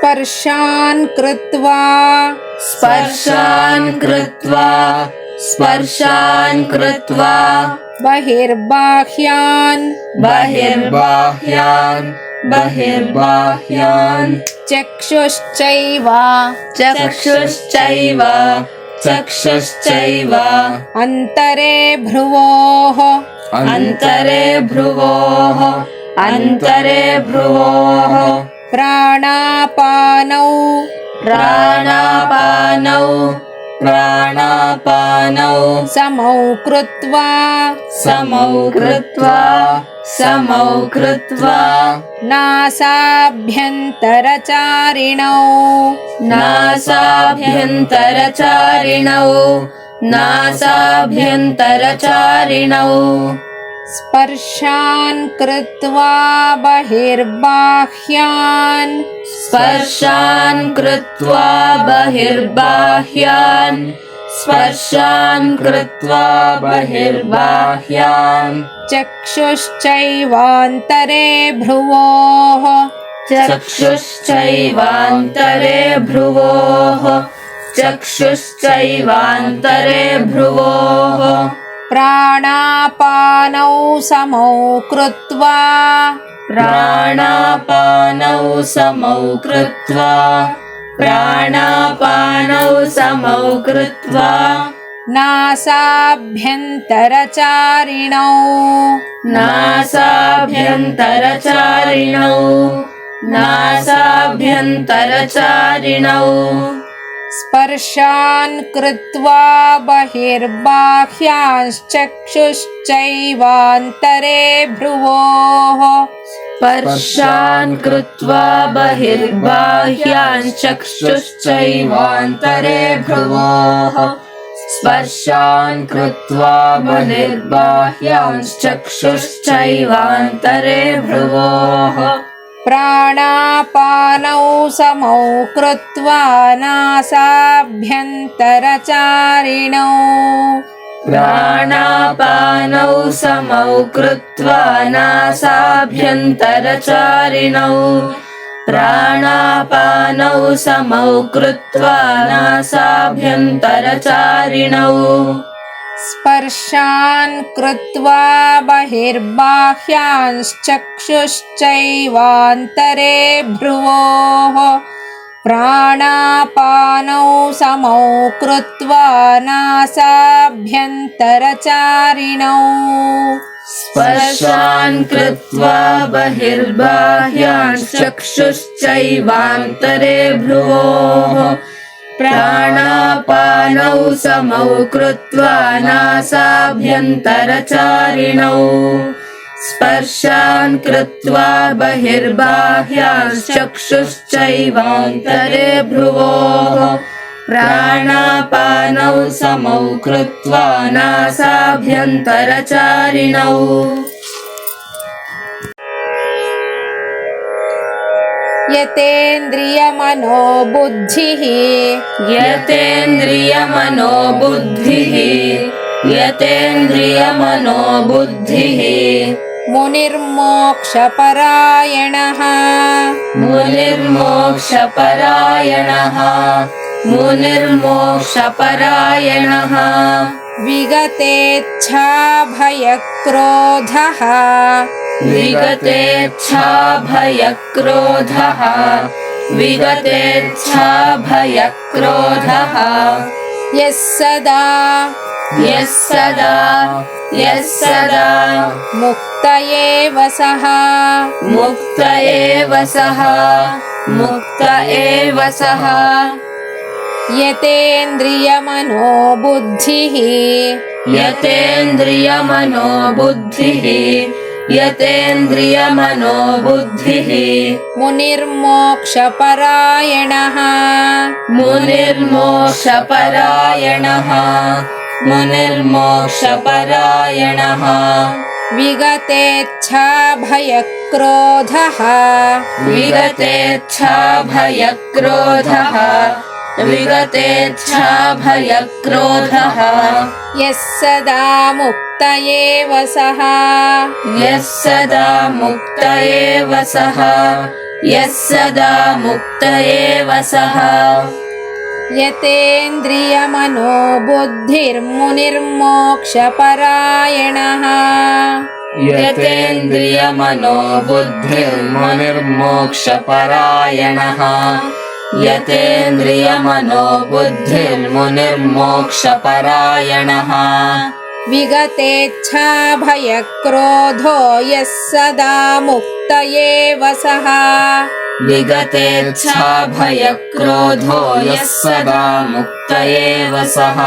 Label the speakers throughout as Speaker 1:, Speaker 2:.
Speaker 1: स्पर्शान् कृत्वा।
Speaker 2: स्पर्शान् कृत्वा। स्पर्शान् कृत्वा।
Speaker 1: बहिर्बाह्यान्।
Speaker 2: बहिर्बाह्यान्। बहिर्बाह्यान्।
Speaker 1: चक्षुश्चैव।
Speaker 2: चक्षुश्चैव। चक्षुश्चैव।
Speaker 1: अन्तरे भ्रुवोः।
Speaker 2: अन्तरे भ्रुवोः। अन्तरे भ्रुवोः
Speaker 1: प्राणापानौ।
Speaker 2: प्राणापानौ। प्राणापानौ।
Speaker 1: समौ कृत्वा।
Speaker 2: समौ कृत्वा। समौ कृत्वा।
Speaker 1: नासाभ्यन्तरचारिणौ।
Speaker 2: नासाभ्यन्तरचारिणौ। नासाभ्यन्तरचारिणौ
Speaker 1: स्पर्शान् कृत्वा बहिर्बाह्यान्।
Speaker 2: स्पर्शान् कृत्वा बहिर्बाह्यान्। स्पर्शान् कृत्वा बहिर्बाह्यान्।
Speaker 1: चक्षुश्चैवान्तरे भ्रुवोः।
Speaker 2: चक्षुश्चैवान्तरे भ्रुवोः। चक्षुश्चैवान्तरे भ्रुवोः
Speaker 1: प्राणापानौ समौ कृत्वा।
Speaker 2: प्राणापानौ समौ कृत्वा। प्राणापानौ समौ कृत्वा।
Speaker 1: नासाभ्यन्तरचारिणौ।
Speaker 2: नासाभ्यन्तरचारिणौ। नासाभ्यन्तरचारिणौ
Speaker 1: स्पर्शान् कृत्वा बहिर्बाह्यांश्चक्षुश्चैवान्तरे भ्रुवोः।
Speaker 2: स्पर्शान् कृत्वा बहिर्बाह्याञ्चक्षुश्चैवान्तरे भ्रुवोः। स्पर्शान् कृत्वा बहिर्बाह्यांश्चक्षुश्चैवान्तरे भ्रुवोः
Speaker 1: प्राणापानौ समौ कृत्वा नासाभ्यन्तरचारिणौ।
Speaker 2: प्राणापानौ समौ कृत्वा नासाभ्यन्तरचारिणौ। प्राणापानौ समौ कृत्वा नासाभ्यन्तरचारिणौ
Speaker 1: स्पर्शान् कृत्वा बहिर्बाह्यांश्चक्षुश्चैवान्तरे भ्रुवोः प्राणापानौ समौ कृत्वा नासाभ्यन्तरचारिणौ।
Speaker 2: स्पर्शान् कृत्वा बहिर्बाह्याञ्चक्षुश्चैवान्तरे भ्रुवोः प्राणापानौ समौ कृत्वा नासाभ्यन्तरचारिणौ। स्पर्शान् कृत्वा बहिर्बाह्याश्चक्षुश्चैवान्तरे भ्रुवोः। प्राणापानौ समौ कृत्वा नासाभ्यन्तरचारिणौ
Speaker 1: यतेन्द्रियमनोबुद्धिः।
Speaker 2: यतेन्द्रियमनोबुद्धिः। यतेन्द्रियमनोबुद्धिः।
Speaker 1: मुनिर्मोक्षपरायणः।
Speaker 2: मुनिर्मोक्षपरायणः। मुनिर्मोक्षपरायणः।
Speaker 1: विगतेच्छाभयक्रोधः।
Speaker 2: विगतेच्छाभयक्रोधः। विगतेच्छाभयक्रोधः।
Speaker 1: यः सदा
Speaker 2: यः सदा यः सदा।
Speaker 1: मुक्त एव सः।
Speaker 2: मुक्त एव सः। मुक्त एव सः। यतेन्द्रियमनो बुद्धिः। यतेन्द्रियमनो बुद्धिः यतेन्द्रियमनोबुद्धिः।
Speaker 1: मुनिर्मोक्षपरायणः।
Speaker 2: मुनिर्मोक्षपरायणः। मुनिर्मोक्षपरायणः।
Speaker 1: विगतेच्छा
Speaker 2: भयक्रोधः विगतेच्छा भयक्रोधः विगतेच्छाभयक्रोधः।
Speaker 1: यः सदा मुक्त एव सः।
Speaker 2: यः सदा मुक्त एव सः। यः सदा मुक्त एव सः।
Speaker 1: यतेन्द्रियमनो बुद्धिर्मुनिर्मोक्षपरायणः।
Speaker 2: यतेन्द्रियमनो बुद्धिर्मुनिर्मोक्षपरायणः यतेन्द्रियमनो बुद्धिर्मुनिर्मोक्षपरायणः
Speaker 1: विगतेच्छाभयक्रोधो यः सदा मुक्त एव सः।
Speaker 2: विगतेच्छाभयक्रोधो यः सदा मुक्त एव सः।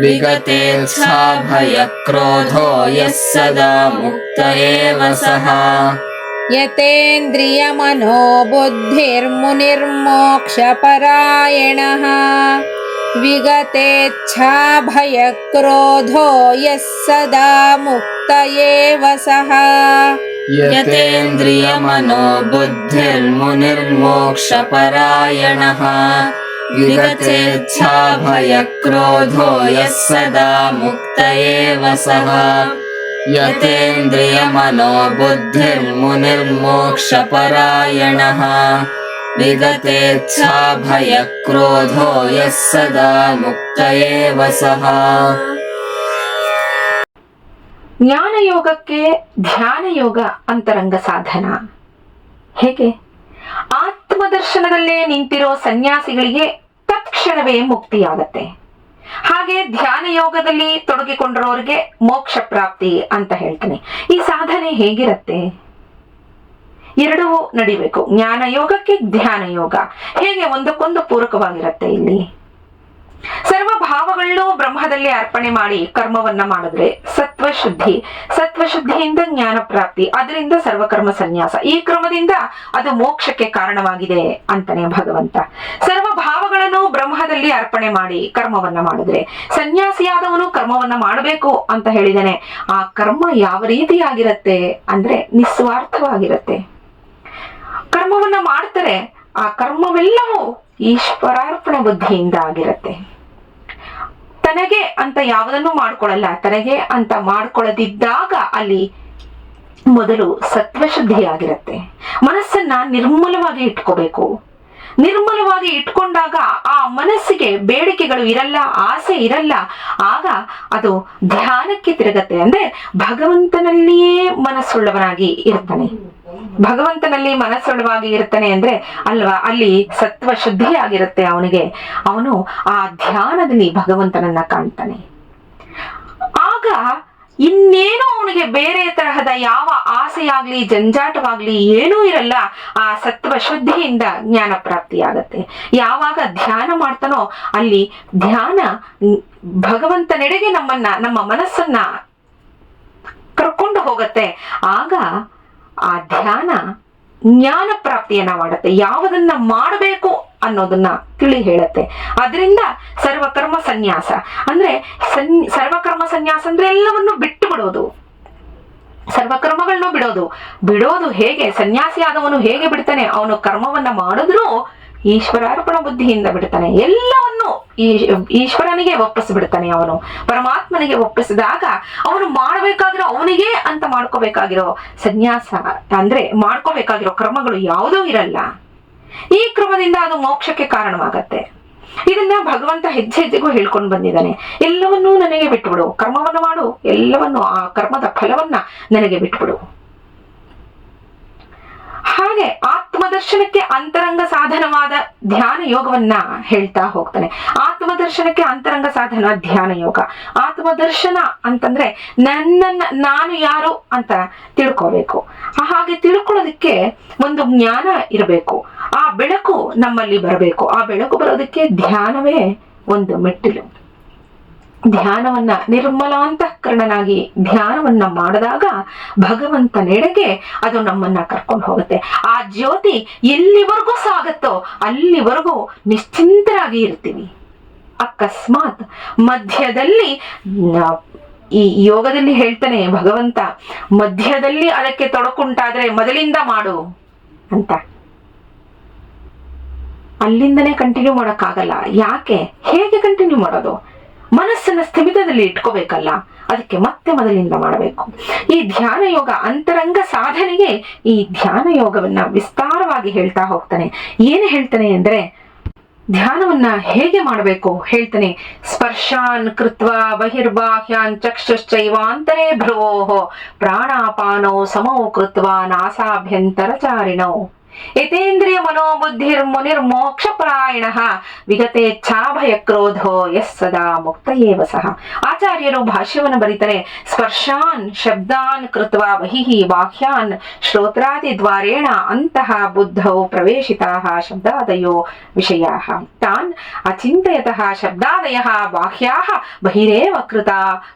Speaker 2: विगतेच्छाभयक्रोधो यः सदा मुक्त एव सः
Speaker 1: यतेन्द्रियमनो बुद्धिर्मुनिर्मोक्षपरायणः विगतेच्छाभयक्रोधो यः सदा मुक्त एव सः।
Speaker 2: यतेन्द्रियमनो बुद्धिर्मुनिर्मोक्षपरायणः विगतेच्छाभयक्रोधो यः सदा मुक्त एव सः यतेन्द्रियमनो बुद्धिर्मुनिर्मोक्षपरायणः विगतेच्छाभयक्रोधो यः सदा मुक्त एव सः
Speaker 3: ಜ್ಞಾನ ಯೋಗಕ್ಕೆ ಧ್ಯಾನ ಯೋಗ ಅಂತರಂಗ ಸಾಧನ ಹೇಗೆ ಆತ್ಮದರ್ಶನದಲ್ಲೇ ನಿಂತಿರೋ ಸನ್ಯಾಸಿಗಳಿಗೆ ತತ್ಕ್ಷಣವೇ ಮುಕ್ತಿಯಾಗತ್ತೆ ಹಾಗೆ ಧ್ಯಾನ ಯೋಗದಲ್ಲಿ ತೊಡಗಿಕೊಂಡಿರೋರಿಗೆ ಮೋಕ್ಷ ಪ್ರಾಪ್ತಿ ಅಂತ ಹೇಳ್ತೇನೆ. ಈ ಸಾಧನೆ ಹೇಗಿರತ್ತೆ? ಎರಡೂ ನಡಿಬೇಕು. ಜ್ಞಾನ ಯೋಗಕ್ಕೆ ಧ್ಯಾನ ಯೋಗ. ಹೇಗೆ ಒಂದಕ್ಕೊಂದು ಪೂರಕವಾಗಿರುತ್ತೆ ಇಲ್ಲಿ? ಸರ್ವ ಭಾವಗಳನ್ನು ಬ್ರಹ್ಮದಲ್ಲಿ ಅರ್ಪಣೆ ಮಾಡಿ ಕರ್ಮವನ್ನ ಮಾಡಿದ್ರೆ ಸತ್ವ ಶುದ್ಧಿ ಸತ್ವ ಶುದ್ಧಿಯಿಂದ ಜ್ಞಾನ ಪ್ರಾಪ್ತಿ, ಅದರಿಂದ ಸರ್ವಕರ್ಮ ಸನ್ಯಾಸ. ಈ ಕ್ರಮದಿಂದ ಅದು ಮೋಕ್ಷಕ್ಕೆ ಕಾರಣವಾಗಿದೆ ಅಂತಾನೆ ಭಗವಂತ. ಸರ್ವ ಭಾವಗಳನ್ನು ಬ್ರಹ್ಮದಲ್ಲಿ ಅರ್ಪಣೆ ಮಾಡಿ ಕರ್ಮವನ್ನ ಮಾಡಿದ್ರೆ, ಸನ್ಯಾಸಿಯಾದವನು ಕರ್ಮವನ್ನ ಮಾಡಬೇಕು ಅಂತ ಹೇಳಿದಾನೆ. ಆ ಕರ್ಮ ಯಾವ ರೀತಿಯಾಗಿರತ್ತೆ ಅಂದ್ರೆ ನಿಸ್ವಾರ್ಥವಾಗಿರತ್ತೆ. ಕರ್ಮವನ್ನ ಮಾಡ್ತಾರೆ, ಆ ಕರ್ಮವೆಲ್ಲವೂ ಈಶ್ವರಾರ್ಪಣೆ ಬುದ್ಧಿಯಿಂದ ಆಗಿರತ್ತೆ. ತನಗೆ ಅಂತ ಯಾವುದನ್ನು ಮಾಡ್ಕೊಳ್ಳಲ್ಲ. ತನಗೆ ಅಂತ ಮಾಡ್ಕೊಳ್ಳದಿದ್ದಾಗ ಅಲ್ಲಿ ಮೊದಲು ಸತ್ವಶುದ್ಧಿ ಆಗಿರುತ್ತೆ ಮನಸ್ಸನ್ನ ನಿರ್ಮಲವಾಗಿ ಇಟ್ಕೋಬೇಕು. ನಿರ್ಮಲವಾಗಿ ಇಟ್ಕೊಂಡಾಗ ಆ ಮನಸ್ಸಿಗೆ ಬೇಡಿಕೆಗಳು ಇರಲ್ಲ, ಆಸೆ ಇರಲ್ಲ. ಆಗ ಅದು ಧ್ಯಾನಕ್ಕೆ ತಿರುಗತ್ತೆ. ಅಂದ್ರೆ ಭಗವಂತನಲ್ಲಿಯೇ ಮನಸ್ಸುಳ್ಳವನಾಗಿ ಇರ್ತಾನೆ. ಭಗವಂತನಲ್ಲಿ ಮನಸ್ಸುಳ್ಳವಾಗಿ ಇರ್ತಾನೆ ಅಂದ್ರೆ ಅಲ್ವಾ? ಅಲ್ಲಿ ಸತ್ವ ಶುದ್ಧಿ ಆಗಿರುತ್ತೆ ಅವನಿಗೆ. ಅವನು ಆ ಧ್ಯಾನದಲ್ಲಿ ಭಗವಂತನನ್ನ ಕಾಣ್ತಾನೆ. ಆಗ ಇನ್ನೇನು ಅವನಿಗೆ ಬೇರೆ ತರಹದ ಯಾವ ಆಸೆಯಾಗ್ಲಿ, ಜಂಜಾಟವಾಗ್ಲಿ ಏನೂ ಇರಲ್ಲ, ಆ ಸತ್ವ ಶುದ್ಧಿಯಿಂದ ಜ್ಞಾನ ಪ್ರಾಪ್ತಿಯಾಗತ್ತೆ ಯಾವಾಗ ಧ್ಯಾನ ಮಾಡ್ತಾನೋ ಅಲ್ಲಿ ಧ್ಯಾನ ಭಗವಂತನೆಡೆಗೆ ನಮ್ಮನ್ನ, ನಮ್ಮ ಮನಸ್ಸನ್ನ ಕರ್ಕೊಂಡು ಹೋಗತ್ತೆ. ಆಗ ಆ ಧ್ಯಾನ ಜ್ಞಾನ ಪ್ರಾಪ್ತಿಯನ್ನ ಮಾಡುತ್ತೆ. ಯಾವುದನ್ನ ಮಾಡಬೇಕು ಅನ್ನೋದನ್ನ ತಿಳಿ ಹೇಳುತ್ತೆ. ಅದರಿಂದ ಸರ್ವಕರ್ಮ ಸನ್ಯಾಸ. ಅಂದ್ರೆ ಸನ್, ಸರ್ವಕರ್ಮ ಸನ್ಯಾಸ ಅಂದ್ರೆ ಎಲ್ಲವನ್ನು ಬಿಟ್ಟು ಬಿಡೋದು. ಸರ್ವಕರ್ಮಗಳನ್ನು ಬಿಡೋದು. ಬಿಡೋದು ಹೇಗೆ? ಸನ್ಯಾಸಿ ಆದವನು ಹೇಗೆ ಬಿಡ್ತಾನೆ? ಅವನು ಕರ್ಮವನ್ನ ಮಾಡಿದ್ರೂ ಈಶ್ವರಾರ್ಪಣ ಬುದ್ಧಿಯಿಂದ ಬಿಡ್ತಾನೆ. ಎಲ್ಲವನ್ನು ಈಶ್ವರನಿಗೆ ಒಪ್ಪಿಸಿ ಬಿಡ್ತಾನೆ ಅವನು. ಪರಮಾತ್ಮನಿಗೆ ಒಪ್ಪಿಸಿದಾಗ ಅವನು ಮಾಡಬೇಕಾಗಿರೋ ಅವನಿಗೆ ಅಂತ ಮಾಡ್ಕೋಬೇಕಾಗಿರೋ ಸನ್ಯಾಸ, ಅಂದ್ರೆ ಮಾಡ್ಕೋಬೇಕಾಗಿರೋ ಕ್ರಮಗಳು ಯಾವುದೂ ಇರಲ್ಲ. ಈ ಕ್ರಮದಿಂದ ಅದು ಮೋಕ್ಷಕ್ಕೆ ಕಾರಣವಾಗತ್ತೆ. ಇದನ್ನ ಭಗವಂತ ಹೆಜ್ಜೆ ಹೆಜ್ಜೆಗೂ ಹೇಳ್ಕೊಂಡು ಬಂದಿದ್ದಾನೆ. ಎಲ್ಲವನ್ನೂ ನನಗೆ ಬಿಟ್ಬಿಡು. ಕರ್ಮವನ್ನು ಮಾಡು. ಎಲ್ಲವನ್ನು ಆ ಕರ್ಮದ ಫಲವನ್ನ ನನಗೆ ಬಿಟ್ಬಿಡು. ಹಾಗೆ ಆತ್ಮದರ್ಶನಕ್ಕೆ ಅಂತರಂಗ ಸಾಧನವಾದ ಧ್ಯಾನ ಯೋಗವನ್ನ ಹೇಳ್ತಾ ಹೋಗ್ತಾನೆ. ಆತ್ಮದರ್ಶನಕ್ಕೆ ಅಂತರಂಗ ಸಾಧನ ಧ್ಯಾನ ಯೋಗ. ಆತ್ಮದರ್ಶನ ಅಂತಂದ್ರೆ ನನ್ನನ್ನ ನಾನು ಯಾರು ಅಂತ ತಿಳ್ಕೋಬೇಕು. ಹಾಗೆ ತಿಳ್ಕೊಳ್ಳೋದಕ್ಕೆ ಒಂದು ಜ್ಞಾನ ಇರಬೇಕು. ಆ ಬೆಳಕು ನಮ್ಮಲ್ಲಿ ಬರಬೇಕು. ಆ ಬೆಳಕು ಬರೋದಕ್ಕೆ ಧ್ಯಾನವೇ ಒಂದು ಮೆಟ್ಟಿಲು. ಧ್ಯಾನವನ್ನ ನಿರ್ಮಲಾಂತಃಕರಣನಾಗಿ ಧ್ಯಾನವನ್ನ ಮಾಡಿದಾಗ ಭಗವಂತನೆಡೆಗೆ ಅದು ನಮ್ಮನ್ನ ಕರ್ಕೊಂಡು ಹೋಗುತ್ತೆ. ಆ ಜ್ಯೋತಿ ಎಲ್ಲಿವರೆಗೂ ಸಾಗತ್ತೋ ಅಲ್ಲಿವರೆಗೂ ನಿಶ್ಚಿಂತರಾಗಿ ಇರ್ತೀವಿ. ಅಕಸ್ಮಾತ್ ಮಧ್ಯದಲ್ಲಿ ಈ ಯೋಗದಲ್ಲಿ ಹೇಳ್ತಾನೆ ಭಗವಂತ, ಮಧ್ಯದಲ್ಲಿ ಅದಕ್ಕೆ ತೊಡಕುಂಟಾದ್ರೆ ಮೊದಲಿಂದ ಮಾಡು ಅಂತ. ಅಲ್ಲಿಂದನೇ ಕಂಟಿನ್ಯೂ ಮಾಡೋಕ್ಕಾಗಲ್ಲ. ಯಾಕೆ? ಹೇಗೆ ಕಂಟಿನ್ಯೂ ಮಾಡೋದು? ಮನಸ್ಸನ್ನ ಸ್ಥಿಮಿತದಲ್ಲಿ ಇಟ್ಕೋಬೇಕಲ್ಲ, ಅದಕ್ಕೆ ಮತ್ತೆ ಮೊದಲಿಂದ ಮಾಡಬೇಕು. ಈ ಧ್ಯಾನ ಯೋಗ ಅಂತರಂಗ ಸಾಧನೆಗೆ ಈ ಧ್ಯಾನ ಯೋಗವನ್ನ ವಿಸ್ತಾರವಾಗಿ ಹೇಳ್ತಾ ಹೋಗ್ತಾನೆ. ಏನು ಹೇಳ್ತಾನೆ ಅಂದ್ರೆ, ಧ್ಯಾನವನ್ನ ಹೇಗೆ ಮಾಡಬೇಕು ಹೇಳ್ತಾನೆ. ಸ್ಪರ್ಶಾನ್ ಕೃತ್ವ ಬಹಿರ್ಬಾಹ್ಯಾನ್ ಚಕ್ಷುಶ್ಚೈವಾಂತರೇ ಭ್ರುವೋ ಪ್ರಾಣಾಪಾನೋ ಸಮೋ ಕೃತ್ವ ನಾಸಾಭ್ಯಂತರಚಾರಿಣೋ. ಯತೇಂದ್ರಿಯ ಮನೋಬುದ್ಧಿರ್ ಮುನಿರ್ಮೋಕ್ಷ ಪ್ರಾಯಣ ವಿಗತೆ ಛಾಭಯ ಕ್ರೋಧೋ ಎಸ್ ಸದಾ ಮುಕ್ತ ಏವ ಸಹ. ಆಚಾರ್ಯರು ಭಾಷ್ಯವನ್ನು ಬರೀತಾರೆ, ಸ್ಪರ್ಶಾನ್ ಶಬ್ದಾನ್ ಕೃತ್ವ ಬಹಿಹಿ ಬಾಹ್ಯಾನ್ ಶ್ರೋತ್ರಾದಿ ದ್ವಾರೇಣ ಅಂತಹ ಬುದ್ಧೌ ಪ್ರವೇಶಿತಾಃ ಶಬ್ದಾದಯೋ ವಿಷಯ. ತಾನ್ ಅಚಿಂತಯತಃ ಶಬ್ದಾದಯ ಬಾಹ್ಯಾ ಬಹಿರೇವ ಕೃತ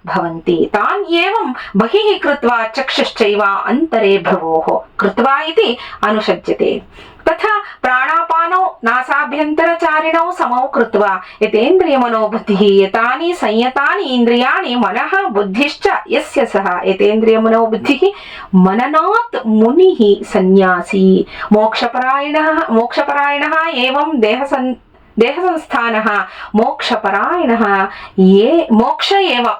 Speaker 3: ಭವಂತಿ. ತಾನ್ ಏವಂ ಬಹಿಃ ಕೃತ್ವಾ ಚಕ್ಷುಶ್ಚೈವ ಅಂತರೇ ಭವೋ ಕೃತ್ವಾ ಇತಿ తథా ప్రాణాపానౌ నాసాభ్యంతరచారిణౌ సమౌ కృత్వా యతేంద్రియ మనోబుద్ధి యతాని సంయతాని ఇంద్రియాణి మనః బుద్ధిశ్చ యస్య సహ యతేంద్రియ మనోబుద్ధి మననాత్ ముని సన్యాసి మోక్షపరాయణ మోక్షపరాయణ ఏవం దేహ సన్ దేహ సంస్థాన మోక్షపరాయణ ఏ మోక్ష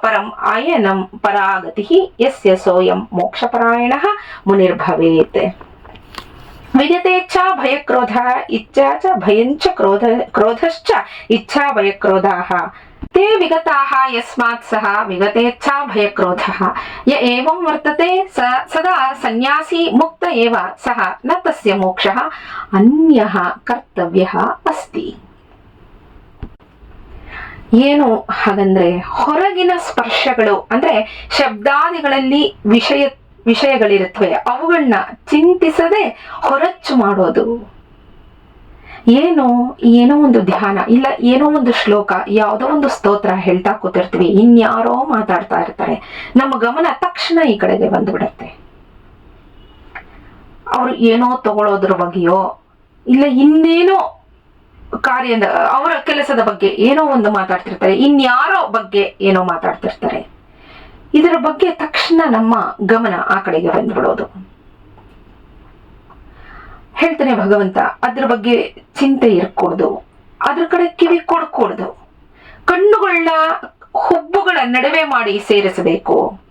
Speaker 3: పరం అయనం పరాగతి సోయం మోక్షపరాయణ మునిర్భవేత్ ವಿದ್ಯತೆಚ್ಛಾ ಭಯಕ್ರೋಧ ಇಚ್ಛಾ ಚ ಭಯಂಚ ಕ್ರೋಧ ಕ್ರೋಧಶ್ಚ ಇಚ್ಛಾ ಭಯಕ್ರೋಧಾಃ ते विगताः यस्मात् सः विगतेच्छा भयक्रोधः य एवं वर्तते स सदा सन्न्यासी मुक्त एव सः न तस्य मोक्षः अन्यः कर्तव्यः अस्ति ಏನು ಹಾಗಂದ್ರೆ ಹೊರಗಿನ ಸ್ಪರ್ಶಗಳು ಅಂದ್ರೆ ಶಬ್ದಾದಿಗಳಲ್ಲಿ ವಿಷಯ ವಿಷಯಗಳಿರುತ್ತವೆ. ಅವುಗಳನ್ನ ಚಿಂತಿಸದೆ ಹೊರಚ್ಚು ಮಾಡೋದು. ಏನೋ ಏನೋ ಒಂದು ಧ್ಯಾನ, ಇಲ್ಲ ಏನೋ ಒಂದು ಶ್ಲೋಕ, ಯಾವುದೋ ಒಂದು ಸ್ತೋತ್ರ ಹೇಳ್ತಾ ಕೂತಿರ್ತೀವಿ. ಇನ್ಯಾರೋ ಮಾತಾಡ್ತಾ ಇರ್ತಾರೆ. ನಮ್ಮ ಗಮನ ತಕ್ಷಣ ಈ ಕಡೆಗೆ ಬಂದ್ಬಿಡತ್ತೆ. ಅವ್ರು ಏನೋ ತಗೊಳೋದ್ರ ಬಗ್ಗೆಯೋ, ಇಲ್ಲ ಇನ್ನೇನೋ ಕಾರ್ಯದ, ಅವರ ಕೆಲಸದ ಬಗ್ಗೆ ಏನೋ ಒಂದು ಮಾತಾಡ್ತಿರ್ತಾರೆ. ಇನ್ಯಾರೋ ಬಗ್ಗೆ ಏನೋ ಮಾತಾಡ್ತಿರ್ತಾರೆ. ಇದರ ಬಗ್ಗೆ ತಕ್ಷಣ ನಮ್ಮ ಗಮನ ಆ ಕಡೆಗೆ ಬಂದ್ಬಿಡೋದು ಹೇಳ್ತಾನೆ ಭಗವಂತ, ಅದ್ರ ಬಗ್ಗೆ ಚಿಂತೆ ಇರ್ಕೂಡ್ದು. ಅದ್ರ ಕಡೆ ಕಿವಿ ಕೊಡ್ಕೂಡ್ದು. ಕಣ್ಣುಗಳನ್ನ ಹುಬ್ಬುಗಳ ನಡುವೆ ಮಾಡಿ ಸೇರಿಸಬೇಕು.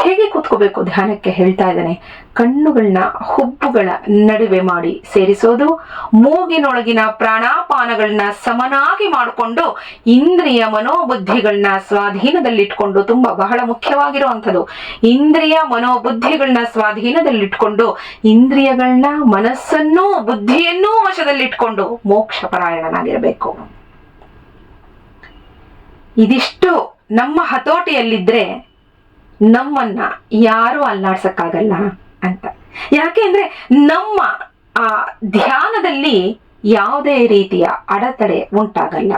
Speaker 3: ಹೇಗೆ ಕುತ್ಕೋಬೇಕು? ಧ್ಯಾನಕ್ಕೆ ಹೇಳ್ತಾ ಇದ್ದಾನೆ. ಕಣ್ಣುಗಳನ್ನ ಹುಬ್ಬುಗಳ ನಡುವೆ ಮಾಡಿ ಸೇರಿಸೋದು, ಮೂಗಿನೊಳಗಿನ ಪ್ರಾಣಾಪಾನಗಳನ್ನ ಸಮನಾಗಿ ಮಾಡಿಕೊಂಡು ಇಂದ್ರಿಯ ಮನೋಬುದ್ಧಿಗಳನ್ನ ಸ್ವಾಧೀನದಲ್ಲಿಟ್ಕೊಂಡು ತುಂಬಾ ಬಹಳ ಮುಖ್ಯವಾಗಿರುವಂಥದ್ದು. ಇಂದ್ರಿಯ ಮನೋಬುದ್ಧಿಗಳನ್ನ ಸ್ವಾಧೀನದಲ್ಲಿಟ್ಕೊಂಡು ಇಂದ್ರಿಯಗಳನ್ನ ಮನಸ್ಸನ್ನೂ ಬುದ್ಧಿಯನ್ನೂ ವಶದಲ್ಲಿಟ್ಕೊಂಡು ಮೋಕ್ಷ ಪರಾಯಣನಾಗಿರಬೇಕು. ಇದಿಷ್ಟು ನಮ್ಮ ಹತೋಟಿಯಲ್ಲಿದ್ರೆ ನಮ್ಮನ್ನ ಯಾರು ಅಲ್ಲಾಡ್ಸಕ್ಕಾಗಲ್ಲ ಅಂತ. ಯಾಕೆ ಅಂದ್ರೆ ನಮ್ಮ, ಆ, ಧ್ಯಾನದಲ್ಲಿ ಯಾವುದೇ ರೀತಿಯ ಅಡೆತಡೆ ಉಂಟಾಗಲ್ಲ.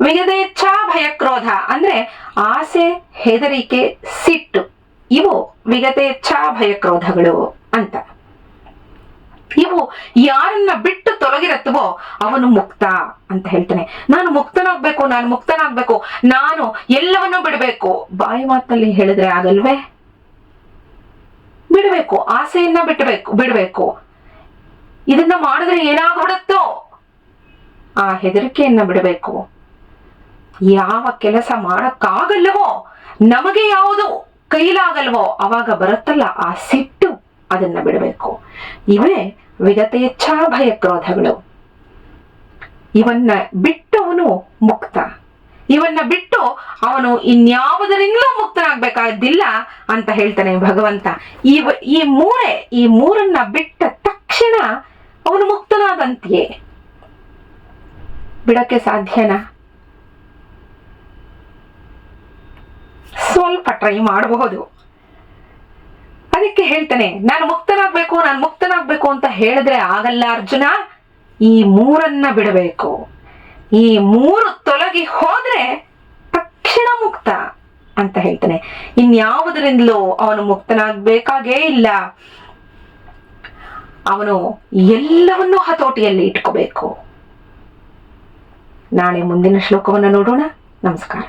Speaker 3: ವಿಗದೇಚ್ಛಾ ಭಯಕ್ರೋಧ ಅಂದ್ರೆ ಆಸೆ, ಹೆದರಿಕೆ, ಸಿಟ್ಟು, ಇವು ವಿಗತೇಚ್ಛಾ ಭಯಕ್ರೋಧಗಳು ಅಂತ. ಇವು ಯಾರನ್ನ ಬಿಟ್ಟು ತೊಲಗಿರತ್ತವೋ ಅವನು ಮುಕ್ತ ಅಂತ ಹೇಳ್ತಾನೆ. ನಾನು ಮುಕ್ತನಾಗ್ಬೇಕು ನಾನು ಮುಕ್ತನಾಗ್ಬೇಕು, ನಾನು ಎಲ್ಲವನ್ನೂ ಬಿಡಬೇಕು. ಬಾಯಿ ಮಾತಲ್ಲಿ ಹೇಳಿದ್ರೆ ಆಗಲ್ವೇ? ಬಿಡಬೇಕು, ಆಸೆಯನ್ನ ಬಿಡಬೇಕು ಬಿಡಬೇಕು. ಇದನ್ನ ಮಾಡಿದ್ರೆ ಏನಾಗ್ಬಿಡುತ್ತೋ? ಆ ಹೆದರಿಕೆಯನ್ನ ಬಿಡಬೇಕು. ಯಾವ ಕೆಲಸ ಮಾಡಕ್ಕಾಗಲ್ಲವೋ ನಮಗೆ ಯಾವುದು ಕೈಲಾಗಲ್ವೋ? ಅವಾಗ ಬರುತ್ತಲ್ಲ ಆ ಸಿಟ್ಟು. ಅದನ್ನ ಬಿಡಬೇಕು. ಇವೇ ವಿಗತೇಚ್ಛಾ ಭಯ ಕ್ರೋಧಗಳು ಇವನ್ನ ಬಿಟ್ಟವನು ಮುಕ್ತ. ಇವನ್ನ ಬಿಟ್ಟು ಅವನು ಇನ್ಯಾವುದರಿಂದಲೂ ಮುಕ್ತನಾಗಬೇಕಾದಿಲ್ಲ ಅಂತ ಹೇಳ್ತಾನೆ ಭಗವಂತ. ಈ ಈ ಮೂರೇ, ಈ ಮೂರನ್ನ ಬಿಟ್ಟ ತಕ್ಷಣ ಅವನು ಮುಕ್ತನಾದಂತೆಯೇ. ಬಿಡಕ್ಕೆ ಸಾಧ್ಯನಾ? ಸ್ವಲ್ಪ ಟ್ರೈ ಮಾಡಬಹುದು ಅದಕ್ಕೆ ಹೇಳ್ತಾನೆ, ನಾನು ಮುಕ್ತನಾಗ್ಬೇಕು ನಾನು ಮುಕ್ತನಾಗ್ಬೇಕು ಅಂತ ಹೇಳಿದ್ರೆ ಆಗಲ್ಲ ಅರ್ಜುನ, ಈ ಮೂರನ್ನ ಬಿಡಬೇಕು. ಈ ಮೂರು ತೊಲಗಿ ಹೋದ್ರೆ ತಕ್ಷಣ ಮುಕ್ತ ಅಂತ ಹೇಳ್ತಾನೆ. ಇನ್ಯಾವುದರಿಂದಲೂ ಅವನು ಮುಕ್ತನಾಗ್ಬೇಕಾಗೇ ಇಲ್ಲ. ಅವನು ಎಲ್ಲವನ್ನೂ ಹತೋಟಿಯಲ್ಲಿ ಇಟ್ಕೋಬೇಕು. ನಾಳೆ ಮುಂದಿನ ಶ್ಲೋಕವನ್ನು ನೋಡೋಣ. ನಮಸ್ಕಾರ.